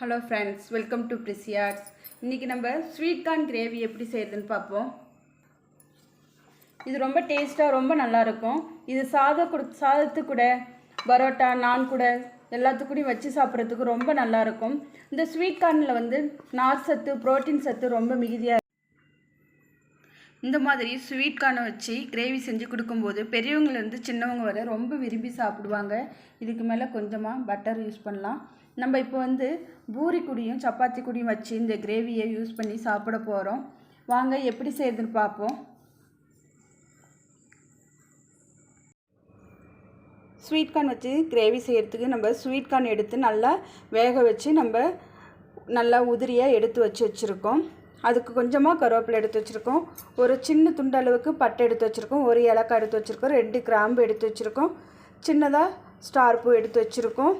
Hello friends welcome to பிரிசியார்ஸ் இன்றைக்கி நம்ம ஸ்வீட் கார்ன் கிரேவி எப்படி செய்யுதுன்னு பார்ப்போம். இது ரொம்ப டேஸ்ட்டாக ரொம்ப நல்லாயிருக்கும் இது சாதம் கொடு சாதத்து கூட பரோட்டா நான் கூட எல்லாத்துக்கூடையும் வச்சு சாப்பிட்றதுக்கு ரொம்ப நல்லாயிருக்கும் இந்த ஸ்வீட் கார்னில் வந்து நார் சத்து புரோட்டீன் சத்து ரொம்ப மிகுதியாக இந்த மாதிரி ஸ்வீட் கார்னை வச்சு கிரேவி செஞ்சு கொடுக்கும்போது பெரியவங்கலேருந்து சின்னவங்க வரை ரொம்ப விரும்பி சாப்பிடுவாங்க. இதுக்கு மேலே கொஞ்சமாக பட்டர் யூஸ் பண்ணலாம். நம்ம இப்போ வந்து பூரி குடியும் சப்பாத்தி குடியும் வச்சு இந்த கிரேவியை யூஸ் பண்ணி சாப்பிட போகிறோம் வாங்க எப்படி செய்யுதுன்னு பார்ப்போம். ஸ்வீட் கார்ன் வச்சு கிரேவி செய்கிறதுக்கு நம்ம ஸ்வீட் கார்ன் எடுத்து நல்லா வேக வச்சு நம்ம நல்லா உதிரியாக எடுத்து வச்சு வச்சுருக்கோம். அதுக்கு கொஞ்சமாக கருவேப்பிலை எடுத்து வச்சுருக்கோம். ஒரு சின்ன துண்டு அளவுக்கு பட்டை எடுத்து வச்சுருக்கோம். ஒரு ஏலக்காய் எடுத்து வச்சுருக்கோம். ரெண்டு கிராம்பு எடுத்து வச்சுருக்கோம். சின்னதாக ஸ்டார் பூ எடுத்து வச்சுருக்கோம்.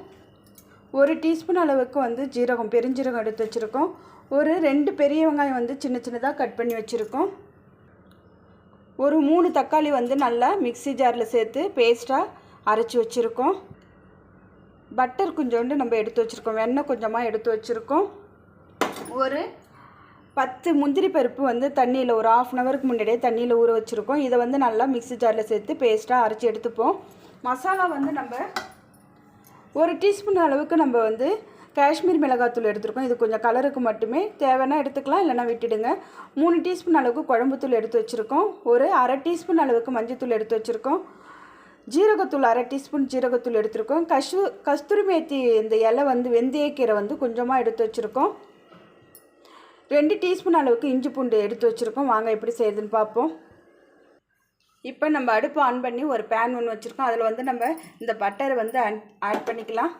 ஒரு டீஸ்பூன் அளவுக்கு வந்து ஜீரகம் பெருஞ்சீரகம் எடுத்து வச்சுருக்கோம். ஒரு ரெண்டு பெரிய வெங்காயம் வந்து சின்ன சின்னதாக கட் பண்ணி வச்சுருக்கோம். ஒரு மூணு தக்காளி வந்து நல்லா மிக்ஸி ஜாரில் சேர்த்து பேஸ்ட்டாக அரைச்சி வச்சுருக்கோம். பட்டர் கொஞ்சோண்டு நம்ம எடுத்து வச்சுருக்கோம். வெண்ணெய் கொஞ்சமாக எடுத்து வச்சுருக்கோம். ஒரு பத்து முந்திரி பருப்பு வந்து தண்ணியில் ஒரு ஆஃப் அன் ஹவருக்கு முன்னாடியே தண்ணியில் ஊற வச்சுருக்கோம். இதை வந்து நல்லா மிக்ஸி ஜாரில் சேர்த்து பேஸ்ட்டாக அரைச்சி எடுத்துப்போம். மசாலா வந்து நம்ம ஒரு டீஸ்பூன் அளவுக்கு நம்ம வந்து காஷ்மீர் மிளகாத்தூள் எடுத்துருக்கோம். இது கொஞ்சம் கலருக்கு மட்டுமே தேவைன்னா எடுத்துக்கலாம் இல்லைனா விட்டுடுங்க. மூணு டீஸ்பூன் அளவுக்கு குழம்புத்தூள் எடுத்து வச்சுருக்கோம். ஒரு அரை டீஸ்பூன் அளவுக்கு மஞ்சத்தூள் எடுத்து வச்சுருக்கோம். ஜீரகத்தூள் அரை டீஸ்பூன் ஜீரகத்தூள் எடுத்திருக்கோம். கஷு கஸ்தூரி மேத்தி இந்த இலை வந்து வெந்தயக்கீரை வந்து கொஞ்சமாக எடுத்து வச்சுருக்கோம். ரெண்டு டீஸ்பூன் அளவுக்கு இஞ்சி பூண்டு எடுத்து வச்சுருக்கோம். வாங்க எப்படி செய்யுதுன்னு பார்ப்போம். இப்போ நம்ம அடுப்பு ஆன் பண்ணி ஒரு பேன் ஒன்று வச்சுருக்கோம். அதில் வந்து நம்ம இந்த பட்டரை வந்து ஆட் பண்ணிக்கலாம்.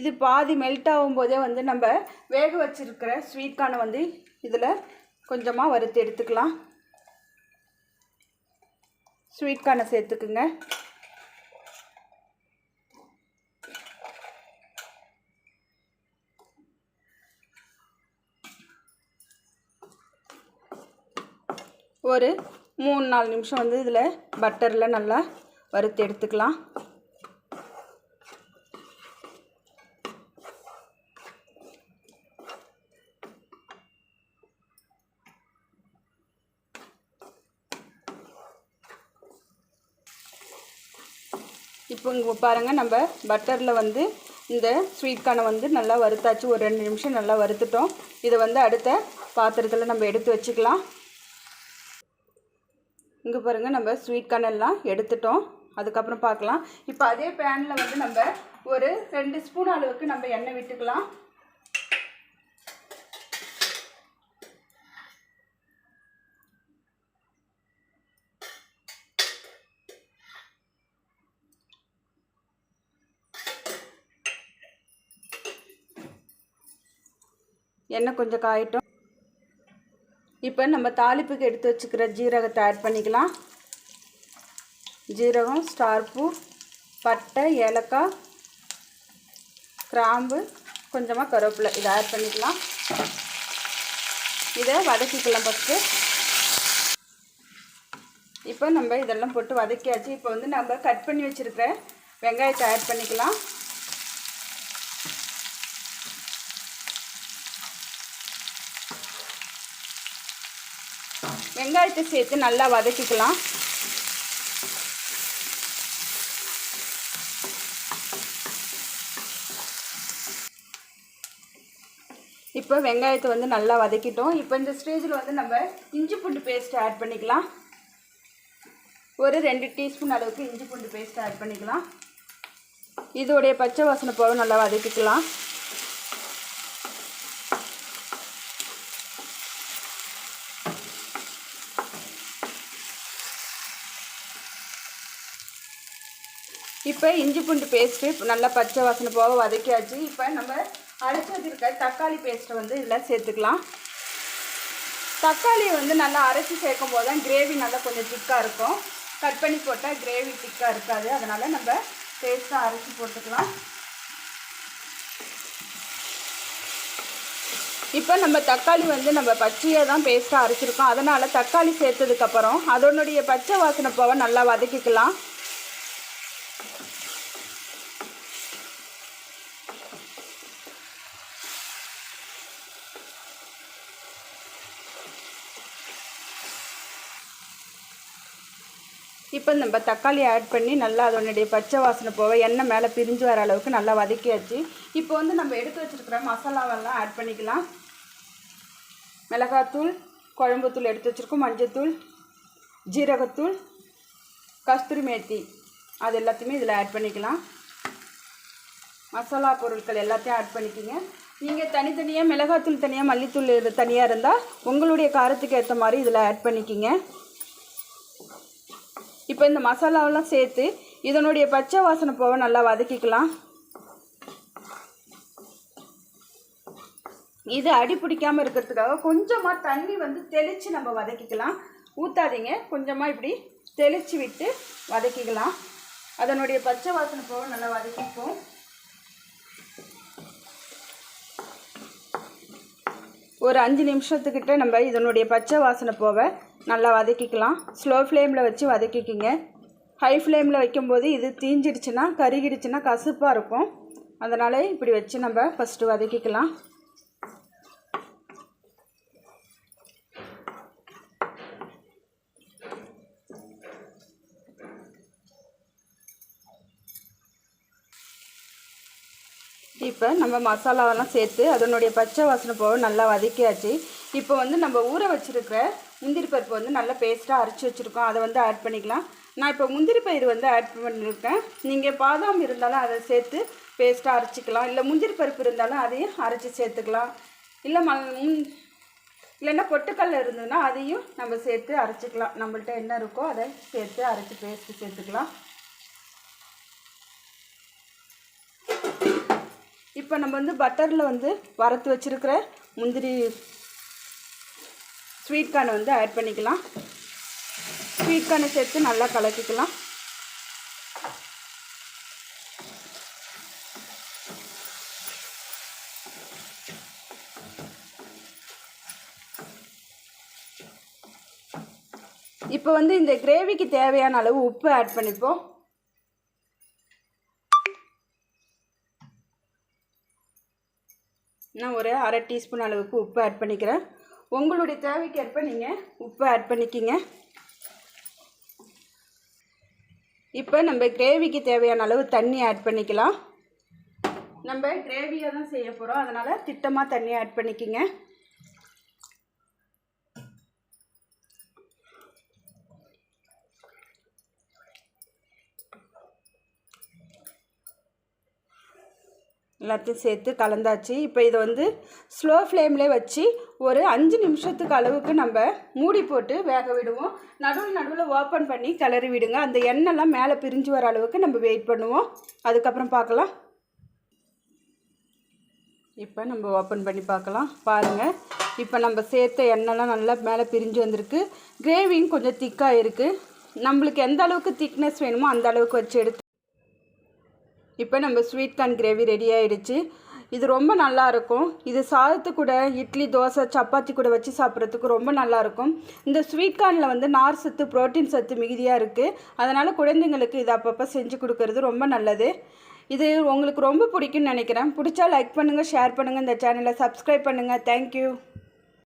இது பாதி மெல்ட் ஆகும்போதே வந்து நம்ம வேக வச்சுருக்கிற ஸ்வீட் கார்னை வந்து இதில் கொஞ்சமாக வறுத்து எடுத்துக்கலாம். ஸ்வீட் கார்னை சேர்த்துக்குங்க. ஒரு மூணு நாலு நிமிஷம் வந்து இதில் பட்டரில் நல்லா வறுத்து எடுத்துக்கலாம். இப்போ இங்கே பாருங்கள் நம்ம பட்டரில் வந்து இந்த ஸ்வீட் கார்னை வந்து நல்லா வறுத்தாச்சு. ஒரு ரெண்டு நிமிஷம் நல்லா வறுத்துட்டோம். இதை வந்து அடுத்த பாத்திரத்தில் நம்ம எடுத்து வச்சுக்கலாம். இங்கே பாருங்கள் நம்ம ஸ்வீட் கார்ன் எடுத்துட்டோம். அதுக்கப்புறம் பார்க்கலாம். இப்போ அதே பேனில் வந்து நம்ம ஒரு ரெண்டு ஸ்பூன் அளவுக்கு நம்ம எண்ணெய் விட்டுக்கலாம். எண்ணெய் கொஞ்சம் காயட்டும். இப்போ நம்ம தாளிப்புக்கு எடுத்து வச்சுக்கிற ஜீரகத்தை ஆட் பண்ணிக்கலாம். ஜீரகம் ஸ்டார்பூ பட்டை ஏலக்காய் கிராம்பு கொஞ்சமாக கருவேப்பிலை. இதை ஆட் பண்ணிக்கலாம். இதை வதக்கிக்கலாம் ஃபஸ்ட்டு இப்போ நம்ம இதெல்லாம் போட்டு வதக்கியாச்சு. இப்போ வந்து நம்ம கட் பண்ணி வச்சுருக்கிற வெங்காயத்தை ஆட் பண்ணிக்கலாம். வெங்காயத்தை சேர்த்து நல்லா வதக்கிக்கலாம். இப்போ வெங்காயத்தை வந்து நல்லா வதக்கிட்டோம். இப்போ இந்த ஸ்டேஜில் வந்து நம்ம இஞ்சி பூண்டு பேஸ்ட் ஆட் பண்ணிக்கலாம். ஒரு ரெண்டு டீஸ்பூன் அளவுக்கு இஞ்சி பூண்டு பேஸ்ட் ஆட் பண்ணிக்கலாம். இதோடைய பச்சை வாசனை போக நல்லா வதக்கிக்கலாம். இப்போ இஞ்சி பூண்டு பேஸ்ட்டு நல்லா பச்சை வாசனை போக வதக்கியாச்சு. இப்போ நம்ம அரைச்சி வச்சுருக்க தக்காளி பேஸ்ட்டை வந்து இதில் சேர்த்துக்கலாம். தக்காளியை வந்து நல்லா அரைச்சி சேர்க்கும் போது தான் கிரேவி நல்லா கொஞ்சம் திக்காக இருக்கும். கட் பண்ணி போட்டால் கிரேவி திக்காக இருக்காது. அதனால் நம்ம பேஸ்ட்டாக அரைச்சி போட்டுக்கலாம். இப்போ நம்ம தக்காளி வந்து நம்ம பச்சையாக தான் பேஸ்ட்டாக அரைச்சிருக்கோம். அதனால் தக்காளி சேர்த்ததுக்கப்புறம் அதனுடைய பச்சை வாசனை போக நல்லா வதக்கிக்கலாம். இப்போ நம்ம தக்காளி ஆட் பண்ணி நல்லா அதனுடைய பச்சை வாசனை போக எண்ணெய் மேலே பிரிஞ்சு வர அளவுக்கு நல்லா வதக்கியாச்சு. இப்போ வந்து நம்ம எடுத்து வச்சுருக்கிற மசாலாவெல்லாம் ஆட் பண்ணிக்கலாம். மிளகாத்தூள் குழம்புத்தூள் எடுத்து வச்சுருக்கோம். மஞ்சத்தூள் ஜீரகத்தூள் கஸ்தூரி மேத்தி. அது எல்லாத்தையுமே இதில் ஆட் பண்ணிக்கலாம். மசாலா பொருட்கள் எல்லாத்தையும் ஆட் பண்ணிக்கிங்க. நீங்கள் தனித்தனியாக மிளகாத்தூள் தனியாக மல்லித்தூள் தனியாக இருந்தால் உங்களுடைய காரத்துக்கு ஏற்ற மாதிரி இதில் ஆட் பண்ணிக்கிங்க. இப்போ இந்த மசாலாவெல்லாம் சேர்த்து இதனுடைய பச்சை வாசனை போக நல்லா வதக்கிக்கலாம். இது அடி பிடிக்காமல் இருக்கிறதுக்காக கொஞ்சமாக தண்ணி வந்து தெளித்து நம்ம வதக்கிக்கலாம். ஊற்றாதீங்க கொஞ்சமாக இப்படி தெளித்து விட்டு வதக்கிக்கலாம். அதனுடைய பச்சை வாசனை போக நல்லா வதக்கிப்போம். ஒரு அஞ்சு நிமிஷத்துக்கிட்ட நம்ம இதனுடைய பச்சை வாசனை போக நல்லா வதக்கிக்கலாம். ஸ்லோ ஃப்ளேமில் வச்சு வதக்கிக்கிங்க. ஹை ஃப்ளேமில் வைக்கும்போது இது தீஞ்சிடுச்சுன்னா கருகிடுச்சுன்னா கசப்பாக இருக்கும். அதனால் இப்படி வச்சு நம்ம ஃபஸ்ட்டு வதக்கிக்கலாம். இப்போ நம்ம மசாலாவெல்லாம் சேர்த்து அதனுடைய பச்சை வாசனை போக நல்லா வதக்கியாச்சு. இப்போ வந்து நம்ம ஊற வச்சுருக்கிற முந்திரி பருப்பு வந்து நல்லா பேஸ்ட்டாக அரைச்சி வச்சுருக்கோம். அதை வந்து ஆட் பண்ணிக்கலாம். நான் இப்போ முந்திரி பயிர் வந்து ஆட் பண்ணியிருக்கேன் நீங்கள் பாதாம் இருந்தாலும் அதை சேர்த்து பேஸ்ட்டாக அரைச்சிக்கலாம். இல்லை முந்திரி பருப்பு இருந்தாலும் அதையும் அரைச்சி சேர்த்துக்கலாம். இல்லை ம இல்லைன்னா பொட்டுக்கல்ல இருந்ததுன்னா அதையும் நம்ம சேர்த்து அரைச்சிக்கலாம். நம்மள்ட்ட என்ன இருக்கோ அதை சேர்த்து அரைச்சி பேஸ்ட்டு சேர்த்துக்கலாம். இப்போ நம்ம வந்து பட்டரில் வந்து வறுத்து வச்சுருக்கிற முந்திரி ஸ்வீட் கார்னை வந்து ஆட் பண்ணிக்கலாம். ஸ்வீட் கார்னை சேர்த்து நல்லா கலக்கிக்கலாம். இப்போ வந்து இந்த கிரேவிக்கு தேவையான அளவு உப்பு ஆட் பண்ணிப்போம். நான் ஒரு அரை டீஸ்பூன் அளவுக்கு உப்பு ஆட் பண்ணிக்கிறேன். உங்களுடைய தேவைக்கேற்ப நீங்கள் உப்பு ஆட் பண்ணிக்கிங்க. இப்போ நம்ம கிரேவிக்கு தேவையான அளவு தண்ணி ஆட் பண்ணிக்கலாம். நம்ம கிரேவியாக தான் செய்ய போகிறோம் அதனால் திட்டமாக தண்ணி ஆட் பண்ணிக்கிங்க. எல்லாத்தையும் சேர்த்து கலந்தாச்சு. இப்போ இதை வந்து ஸ்லோ ஃப்ளேம்லே வச்சு ஒரு அஞ்சு நிமிஷத்துக்கு அளவுக்கு நம்ம மூடி போட்டு வேக விடுவோம். நடுவில் நடுவில் ஓப்பன் பண்ணி கிளறி விடுங்க. அந்த எண்ணெய்லாம் மேலே பிரிஞ்சு வர அளவுக்கு நம்ம வெயிட் பண்ணுவோம். அதுக்கப்புறம் பார்க்கலாம். இப்போ நம்ம ஓப்பன் பண்ணி பார்க்கலாம். பாருங்கள் இப்போ நம்ம சேர்த்த எண்ணெய்லாம் நல்லா மேலே பிரிஞ்சு வந்திருக்கு. கிரேவியும் கொஞ்சம் திக்காக இருக்குது நம்மளுக்கு எந்த அளவுக்கு திக்னஸ் வேணுமோ அந்த அளவுக்கு வச்சு எடுத்து இப்போ நம்ம ஸ்வீட் கார்ன் கிரேவி ரெடி ஆகிடுச்சு இது ரொம்ப நல்லா இருக்கும். இது சாதத்து கூட இட்லி தோசை சப்பாத்தி கூட வச்சு சாப்பிட்றதுக்கு ரொம்ப நல்லாயிருக்கும் இந்த ஸ்வீட் கார்னில் வந்து நார் சத்து ப்ரோட்டீன் சத்து மிகுதியாக இருக்குது அதனால் குழந்தைங்களுக்கு இது அப்பப்போ செஞ்சு கொடுக்கறது ரொம்ப நல்லது. இது உங்களுக்கு ரொம்ப பிடிக்கும்னு நினைக்கிறேன். பிடிச்சா லைக் பண்ணுங்கள் ஷேர் பண்ணுங்கள் இந்த சேனலை சப்ஸ்கிரைப் பண்ணுங்கள் தேங்க்யூ